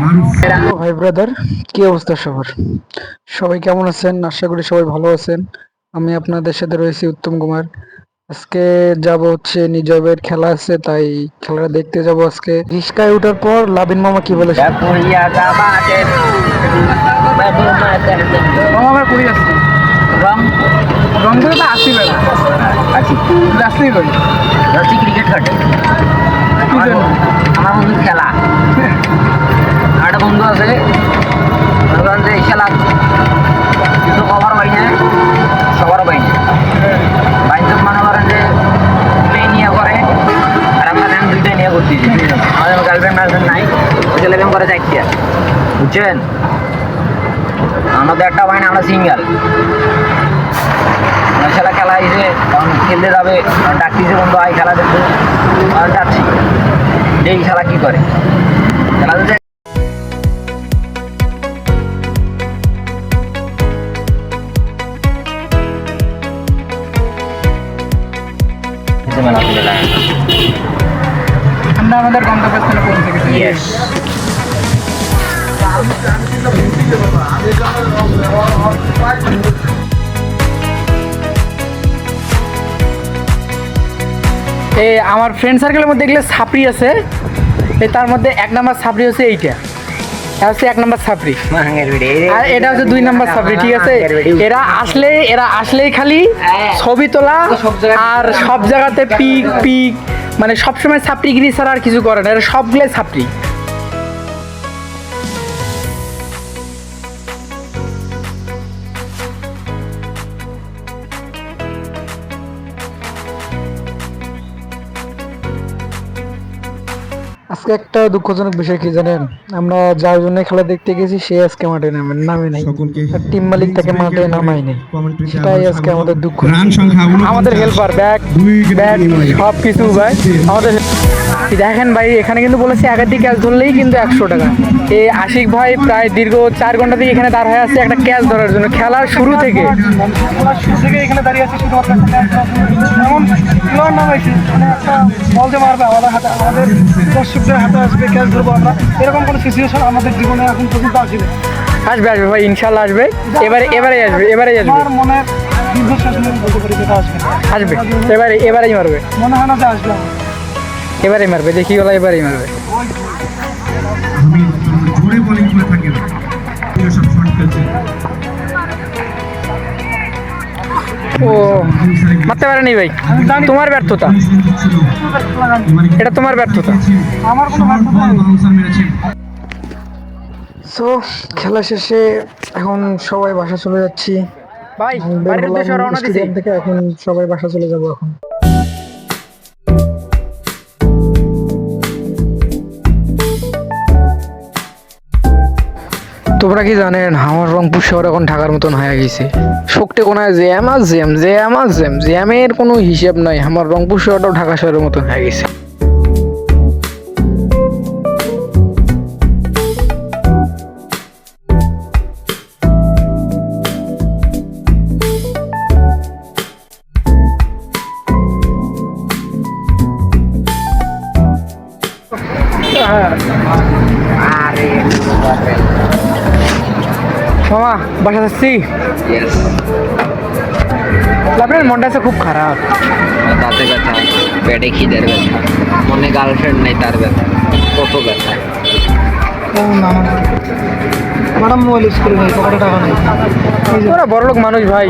Hello ভাই brother কি অবস্থা সবার? সবাই কেমন আছেন? আশা করি সবাই ভালো আছেন। আমি আপনাদের সাথে রয়েছি উত্তম কুমার। আজকে যাব হচ্ছে নিজবের খেলা আছে তাই খেলাটা দেখতে যাব আজকে। রিস্কায় ওঠার পর লাবিন মামা কি বলে? আসছি তো আসি আমার আমার খেলা। বন্ধু আছে। যে খেলা কিন্তু কভার পাই সবার পাই না বাইক করেন যে দুটোই নিয়ে করে, আর আমরা দেন দুইটাই নিয়ে করতেছি আমাদের গার্লফ্রেন্ড গার্লফ্রেন্ড নাই ছেলে প্রেম করে চারটিয়া বুঝছেন? আমাদের একটা না, আমরা সিঙ্গেল খেলা খেলা এসে তখন খেলতে যাবে ডাকতেছে, বন্ধু আই খেলা দেখব আর যাচ্ছি। এই খেলা কি করে? খেলা আমরা আমাদের গন্তব্যস্থলে পৌঁছে গেছি। Yes. এই আমার ফ্রেন্ড সার্কেলের মধ্যে দেখলে সাপড়ি আছে। তার মধ্যে এক নাম্বার সাপড়ি হচ্ছে এইটা। এটা হচ্ছে এক নাম্বার সাপড়ি আর এটা হচ্ছে দুই নাম্বার সাপড়ি ঠিক আছে? এরা আসলে এরা আসলেই খালি ছবি তোলা আর সব জায়গাতে পিক পিক মানে সবসময় সাপড়িগিরি ছাড়া আর কিছু করে না এরা সবগুলোই ছাপড়ি আজকে একটা দুঃখজনক বিষয় কি জানেন? আমরা যার জন্য খেলা দেখতে গেছি সে আজকে মাঠে নামে নামে নাই। আর টিম মালিক তাকে মাঠে নামাই নাই। সেটাই আজকে আমাদের দুঃখ। আমাদের হেল্পার উইকেটের ব্যাগ সব কিছু ভাই। আমাদের দেখেন ভাই এখানে কিন্তু বলেছে একাধিক ক্যাচ ধরলেই কিন্তু একশো টাকা। এই আশিক ভাই প্রায় দীর্ঘ চার ঘণ্টা থেকে এখানে দাঁড় হয়ে আছে একটা ক্যাচ ধরার জন্য। খেলার শুরু থেকে। খেলার শুরু থেকে এখানে দাঁড়িয়ে আছি শুধুমাত্র। এমন মানে একটা আমাদের আমাদের দর্শকদের হাতে আসবে ক্যাচ ধরবো আমরা। এরকম কোনো সিচুয়েশন আমাদের জীবনে এখন পর্যন্ত আসবে আসবে আসবে ভাই ইনশাল্লাহ আসবে। এবারে এবারে আসবে এবারে আসবে। আমার মনে দীর্ঘশ্বাস নিয়ে বলতে পারি যেটা আসবে। আসবে এবারে এবারেই মারবে। মনে হয় না যে আসবে। এবারেই মারবে দেখি গলা এবারেই মারবে। মারতে পারেনি ভাই। তোমার ব্যর্থতা। এটা তোমার ব্যর্থতা। আমার কোনো ব্যর্থতা নেই। সো খেলা শেষে এখন সবাই বাসা চলে যাচ্ছি। ভাই বাড়ির উদ্দেশ্যে রওনা দিছি। থেকে এখন সবাই বাসা চলে যাব এখন। তোমরা কি জানেন, আমার রংপুর শহর এখন ঢাকার মতন হয়ে গেছে। শক্তি কোনায় জ্যাম আর জ্যাম জ্যাম আর জ্যাম, জ্যামের কোনো হিসাব নাই, আমার রংপুর শহরটাও ঢাকা শহরের মতন হয়ে গেছে। মামা বাসা যাচ্ছি. আপনার মনটা আছে খুব খারাপ। দাঁতে ব্যথা পেটে খিদের ব্যথা মনে গার্লফ্রেন্ড নেই তার ব্যথা কত ব্যথা। ও না না ম্যাডাম মোবাইল ইউজ করি ভাই পকেটে টাকা নেই। ওরা বড় লোক মানুষ ভাই।